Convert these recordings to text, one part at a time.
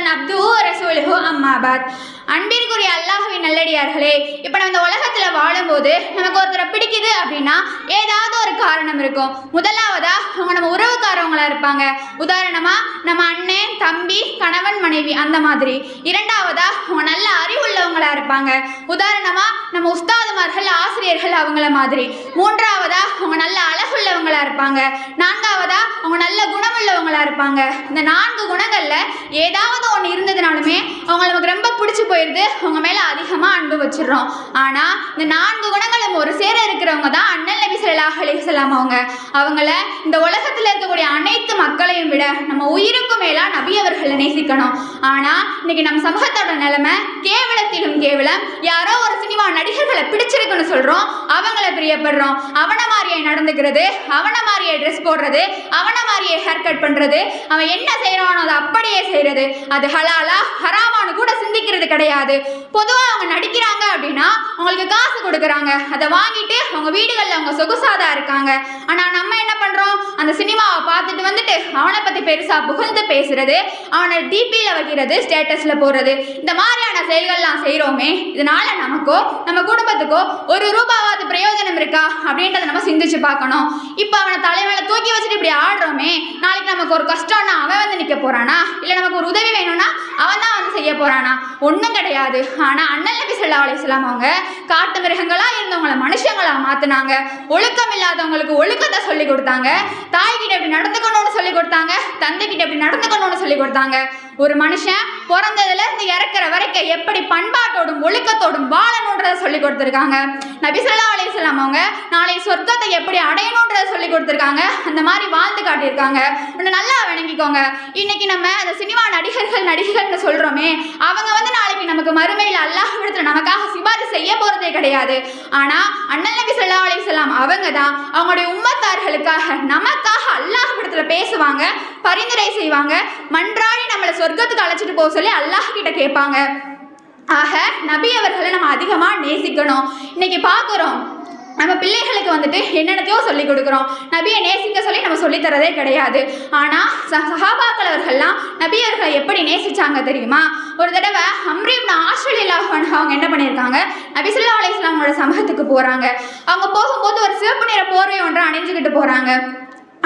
முஹம்மதன் அப்து ரசூலுஹு அம்மாபாத். அன்பிற்குரிய அல்லாஹுவின் நல்லடியார்களே இப்போ நம்ம இந்த உலகத்தில் வாழும்போது நமக்கு ஒருத்தரை பிடிக்குது அப்படின்னா ஏதாவது ஒரு காரணம் இருக்கும். முதலாவதா அவங்க நம்ம உறவுக்காரவங்களா இருப்பாங்க. உதாரணமா நம்ம அண்ணன் தம்பி கணவன் மனைவி அந்த மாதிரி. இரண்டாவதா அவங்க நல்ல அறிவுள்ளவங்களா இருப்பாங்க. உதாரணமா நம்ம உஸ்தாதுமார்கள் ஆசிரியர்கள் அவங்கள மாதிரி. மூன்றாவதா அவங்க நல்ல அழகுள்ளவங்களா இருப்பாங்க. அவங்க நல்ல குணமுள்ளவங்களா இருப்பாங்க. இந்த நான்கு குணங்கள்ல ஏதாவது ஒன்று இருந்ததுனாலுமே அவங்க நமக்கு ரொம்ப பிடிச்சி போயிடுது அவங்க மேல அதிகமா அன்பு வச்சிடுறோம். ஆனா இந்த நான்கு குணங்களும் ஒரு சேர இருக்கிறவங்க தான் அண்ணல் நபி ஸல்லல்லாஹு அவங்க. அவங்கள இந்த உலகத்துல இருக்கக்கூடிய அனைத்து மக்களையும் விட நம்ம உயிருக்கும் மேலா நபி அவர்களை நேசிக்கணும். ஆனா இன்னைக்கு நம்ம சமூகத்தோட நிலைமை கேவலத்திலும் கேவலம். யாரோ ஒரு சினிமா நடிகர்களை பிடிச்சிருக்குன்னு சொல்றோம். அவங்கள பிரியப்படுறோம். அவனை மாதிரி நடந்துக்கிறது அவனை மாதிரியே ட்ரெஸ் போடுறது அவனை மாதிரியே ஹேர் கட் பண்றது அவன் என்ன செய்கிறானோ அதை அப்படியே செய்யறது அது ஹலாலா ஹராமானு கூட சிந்திக்கிறது கிடையாது. பொதுவாக அவங்க நடிக்கிறாங்க அப்படின்னா அவங்களுக்கு காசு கொடுக்குறாங்க. அதை வாங்கிட்டு அவங்க வீடுகளில் அவங்க சொகுசாதான் இருக்காங்க. ஆனால் நம்ம என்ன பண்ணுறோம் அந்த சினிமாவை பார்த்துட்டு வந்துட்டு அவனை பற்றி பெருசாக புகழ்ந்து பேசுறது அவனை டிபியில் வைக்கிறது ஸ்டேட்டஸில் போடுறது. இந்த மாதிரியான செயல்கள்லாம் செய்கிறோமே இதனால நமக்கோ நம்ம குடும்பத்துக்கோ ஒரு ரூபாவாவது பிரயோஜனம் அப்படின்றத நம்ம சிந்திச்சு பார்க்கணும். இப்போ அவனை தலைமையில தூக்கி வச்சுட்டு இப்படி ஆடுறோமே நாளைக்கு நமக்கு ஒரு கஷ்டம்னா அவன் வந்து நிற்க போறானா? இல்லை நமக்கு ஒரு உதவி வேணும்னா அவன் தான் வந்து செய்ய போறானா? ஒன்றும் கிடையாது. ஆனால் அண்ணன் நபி சொல்லா அலைஹி வஸல்லம் அவங்க காட்டு மிருகங்களாக இருந்தவங்கள மனுஷங்களாக மாற்றினாங்க ஒழுக்கம் இல்லாதவங்களுக்கு ஒழுக்கத்தை சொல்லி கொடுத்தாங்க. தாய்கிட்ட எப்படி நடந்துக்கணும்னு சொல்லி கொடுத்தாங்க. தந்தை கிட்ட எப்படி நடந்துக்கணும்னு சொல்லி கொடுத்தாங்க. ஒரு மனுஷன் பிறந்ததுல இருந்து இறக்குற வரைக்கும் எப்படி பண்பாட்டோடும் ஒழுக்கத்தோடும் வாழணுன்றத சொல்லி கொடுத்துருக்காங்க. நபி ஸல்லல்லாஹு அவங்க நாளை சொர்க்கத்தை எப்படி அடையணுன்றத சொல்லி கொடுத்துருக்காங்க. அந்த மாதிரி வாழ்ந்து காட்டியிருக்காங்க. ஒன்று நல்லா விளங்கிக்கோங்க இன்னைக்கு நம்ம அந்த சினிமா நடிகர்கள் நடிகர்கள்னு சொல்றோமே அவங்க வந்து நாளைக்கு நமக்கு மறுமையில் அல்லாஹ் விடத்துல நமக்காக சிபாரிசு செய்ய போறதே கிடையாது. ஆனா அண்ணல் நபி சொல்லா அலைஹி அவங்க தான் அவங்களுடைய உம்மத்தார்களுக்காக நமக்காக அல்லாஹ் விடத்துல பேசுவாங்க பரிந்துரை செய்வாங்க. மன்றாடி நம்மளை சொர்க்கத்துக்கு அழைச்சிட்டு போக சொல்லி அல்லாஹ் கிட்ட கேட்பாங்க. ஆக நபி அவர்களை நம்ம அதிகமாக நேசிக்கணும். இன்னைக்கு பார்க்குறோம் நம்ம பிள்ளைகளுக்கு வந்துட்டு என்னென்னத்தையோ சொல்லிக் கொடுக்குறோம். நபியை நேசிக்க சொல்லி நம்ம சொல்லித் தரதே கிடையாது. ஆனால் ச சஹாபாக்கள் அவர்கள்லாம் நபியர்களை எப்படி நேசிச்சாங்க தெரியுமா? ஒரு தடவை அம்ரீப்னு ஆஸ்திரேலியா அவங்க என்ன பண்ணியிருக்காங்க? நபிசுல்லா அலி இஸ்லாமோட சமூகத்துக்கு போகிறாங்க அவங்க போகும்போது ஒரு சிவப்பு நிற போர்வை ஒன்றை அணிஞ்சுக்கிட்டு போகிறாங்க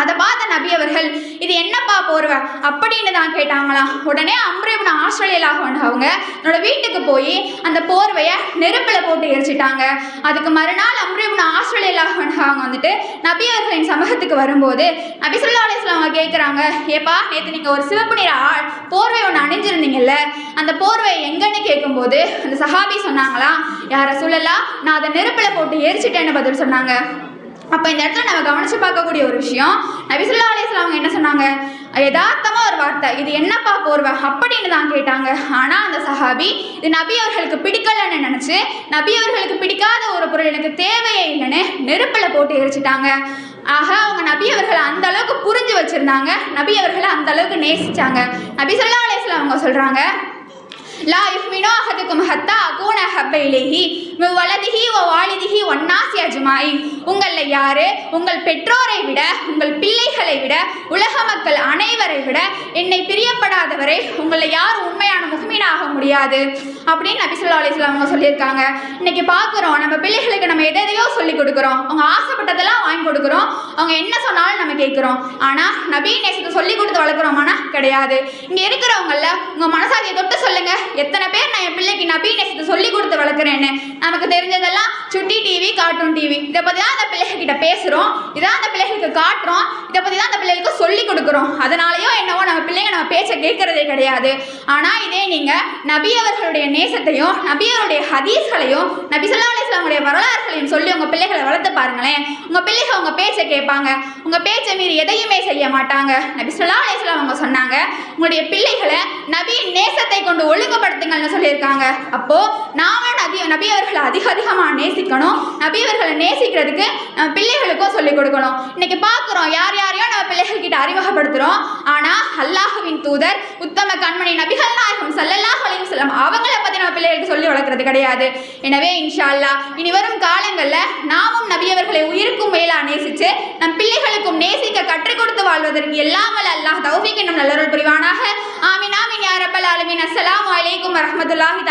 அதை பார்த்த நபி அவர்கள் இது என்னப்பா போர்வை? அப்படின்னு தான் கேட்டாங்களாம். உடனே அம்ரேபுன ஆஸ்திரேலியாவில் அவங்க என்னோட வீட்டுக்கு போய் அந்த போர்வையை நெருப்பில் போட்டு எரிச்சிட்டாங்க. அதுக்கு மறுநாள் அம்ரேபுன ஆஸ்திரேலியாவில் அவங்க வந்துட்டு நபி அவர்களின் சமூகத்துக்கு வரும்போது நபி சொல்லா அலிஸ்லாம் அவங்க கேட்குறாங்க ஏப்பா நேற்று நீங்கள் ஒரு சிவப்பு நிற ஆள் போர்வை ஒன்று அணிஞ்சிருந்தீங்கல்ல அந்த போர்வை எங்கன்னு கேட்கும்போது அந்த சஹாபி சொன்னாங்களாம் யாரை சொல்லலாம் நான் அதை நெருப்பில் போட்டு எரிச்சிட்டேன்னு பதில் சொன்னாங்க. அப்போ இந்த இடத்துல நம்ம கவனித்து பார்க்கக்கூடிய ஒரு விஷயம் நபிசுல்லா அலிஸ்லாம் அவங்க என்ன சொன்னாங்க? யதார்த்தமாக ஒரு வார்த்தை இது என்னப்பா போர்வை? அப்படின்னு தான் கேட்டாங்க. ஆனால் அந்த சஹாபி இது நபி அவர்களுக்கு பிடிக்கலன்னு நினச்சி நபி அவர்களுக்கு பிடிக்காத ஒரு பொருள் எனக்கு தேவையே இல்லைன்னு நெருப்பில் போட்டு எரிச்சிட்டாங்க. ஆக அவங்க நபி அவர்களை அந்த அளவுக்கு புரிஞ்சு வச்சுருந்தாங்க. நபி அவர்களை அந்த அளவுக்கு நேசிச்சாங்க. நபி சொல்லா அலிஸ்லாம் அவங்க சொல்கிறாங்க லா யுஃமினோ அஹதுக்கும் ஹத்தா அகூன ஹப்ப இலேஹி மி வலதிஹி வ வாலிதிஹி ஒன்னாசி யாரு? உங்கள் பெற்றோரை விட உங்கள் பிள்ளைகளை விட உலக மக்கள் அனைவரை விட என்னை பிரியப்படாதவரை உங்களை யார் உண்மையான முகமீனாக முடியாது. அப்படின்னு நபி சொல்லா அலிஸ்லாம் அவங்க சொல்லியிருக்காங்க. இன்னைக்கு பார்க்குறோம் நம்ம பிள்ளைகளுக்கு நம்ம எதை எதையோ சொல்லி கொடுக்குறோம். அவங்க ஆசைப்பட்டதெல்லாம் வாங்கி கொடுக்குறோம். அவங்க என்ன சொன்னாலும் நம்ம கேட்குறோம். ஆனால் நபி நேசத்தை சொல்லி கொடுத்து வளர்க்குறோமானா கிடையாது. இங்கே இருக்கிறவங்கள உங்கள் மனசாதியை தொட்டு சொல்லுங்க. எத்தனை பேர் நான் என் பிள்ளைக்கு நபி நேசத்தை சொல்லி கொடுத்து வளர்க்குறேன்னு? நமக்கு தெரிஞ்சதெல்லாம் சுட்டி டிவி கார்ட்டூன் டிவி இதை பற்றி தான் அந்த பிள்ளைகிட்ட பேசுகிறோம் இதான் அந்த பிள்ளைகளுக்கு காட்டுறோம். இதை பற்றி தான் அந்த பிள்ளைகளுக்கு சொல்லி கொடுக்குறோம். அதனாலயோ என்னவோ நம்ம பிள்ளைங்க நம்ம பேச்சை கேட்குறதே கிடையாது. ஆனால் இதே நீங்கள் நபி அவர்களுடைய நேசத்தையும் நபி அவருடைய ஹதீஸ்களையும் நபி சொல்லா அலிஸ்லாமுடைய வரலாறுகளையும் சொல்லி உங்கள் பிள்ளைகளை வளர்த்து பாருங்களேன். உங்கள் பிள்ளைகள் உங்கள் பேச்சை கேட்பாங்க. உங்கள் பேச்சை மீறி எதையுமே செய்ய மாட்டாங்க. நபி சொல்லா அலிஸ்லாம் அவங்க சொன்னாங்க உங்களுடைய பிள்ளைகளை நபியின் நேசத்தை கொண்டு ஒழுங்குபடுத்துங்கள்னு சொல்லியிருக்காங்க. அப்போ நாம நபி நபி அவர்களை அதிக அதிகமாக நேசிக்கணும். நபி அவர்களை நேசிக்கிறதுக்கு நம்ம பிள்ளைகளுக்கும் சொல்லிக் கொடுக்கணும். இன்னைக்கு பார்க்குறோம் யார் யாரையும் நம்ம பிள்ளைகள் கிட்ட அறிமுகப்படுத்துகிறோம் ஆனால் அல்லாஹுவின் தூதர் உத்தம கண்மணி நபிகள் நாயகம் சல்லல்லாஹ் அலையும் செல்லம் அவங்கள பற்றி நம்ம பிள்ளைகளுக்கு சொல்லி வளர்க்குறது கிடையாது. எனவே இன்ஷா அல்லாஹ் இனி வரும் காலங்களில் நாமும் நபியவர்களை உயிருக்கும் மேலாக நேசித்து நம் பிள்ளைகள் கற்றுக் கொடுத்து வாழ்வதற்கு எல்லாம் அல்லாஹ் தௌஃபிக் என்னும் நல்லொருள் புரிவானாக. ஆமீன் ஆமீன் யா ரப்பல் ஆலமீன். அஸ்ஸலாமு அலைக்கும் வரஹ்மத்துல்லாஹி